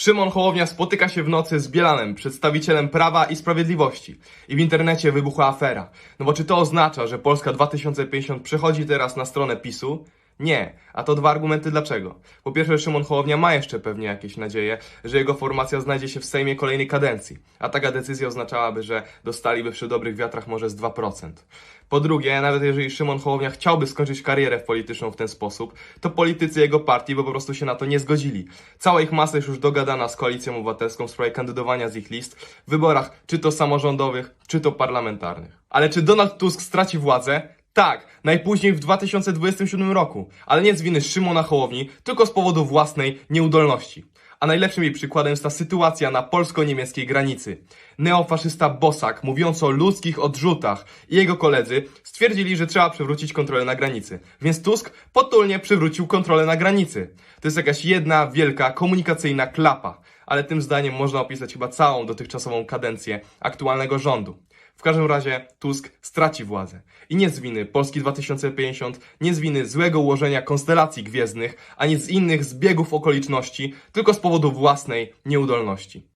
Szymon Hołownia spotyka się w nocy z Bielanem, przedstawicielem Prawa i Sprawiedliwości. I w internecie wybuchła afera. No bo czy to oznacza, że Polska 2050 przechodzi teraz na stronę PiSu? Nie. A to dwa argumenty dlaczego. Po pierwsze, Szymon Hołownia ma jeszcze pewnie jakieś nadzieje, że jego formacja znajdzie się w Sejmie kolejnej kadencji. A taka decyzja oznaczałaby, że dostaliby przy dobrych wiatrach może z 2%. Po drugie, nawet jeżeli Szymon Hołownia chciałby skończyć karierę polityczną w ten sposób, to politycy jego partii by po prostu się na to nie zgodzili. Cała ich masa jest już dogadana z Koalicją Obywatelską w sprawie kandydowania z ich list w wyborach, czy to samorządowych, czy to parlamentarnych. Ale czy Donald Tusk straci władzę? Tak, najpóźniej w 2027 roku, ale nie z winy Szymona Hołowni, tylko z powodu własnej nieudolności. A najlepszym jej przykładem jest ta sytuacja na polsko-niemieckiej granicy. Neofaszysta Bosak, mówiąc o ludzkich odrzutach i jego koledzy, stwierdzili, że trzeba przywrócić kontrolę na granicy. Więc Tusk potulnie przywrócił kontrolę na granicy. To jest jakaś jedna wielka komunikacyjna klapa, ale tym zdaniem można opisać chyba całą dotychczasową kadencję aktualnego rządu. W każdym razie Tusk straci władzę. I nie z winy Polski 2050, nie z winy złego ułożenia konstelacji gwiezdnych, ani z innych zbiegów okoliczności, tylko z powodu własnej nieudolności.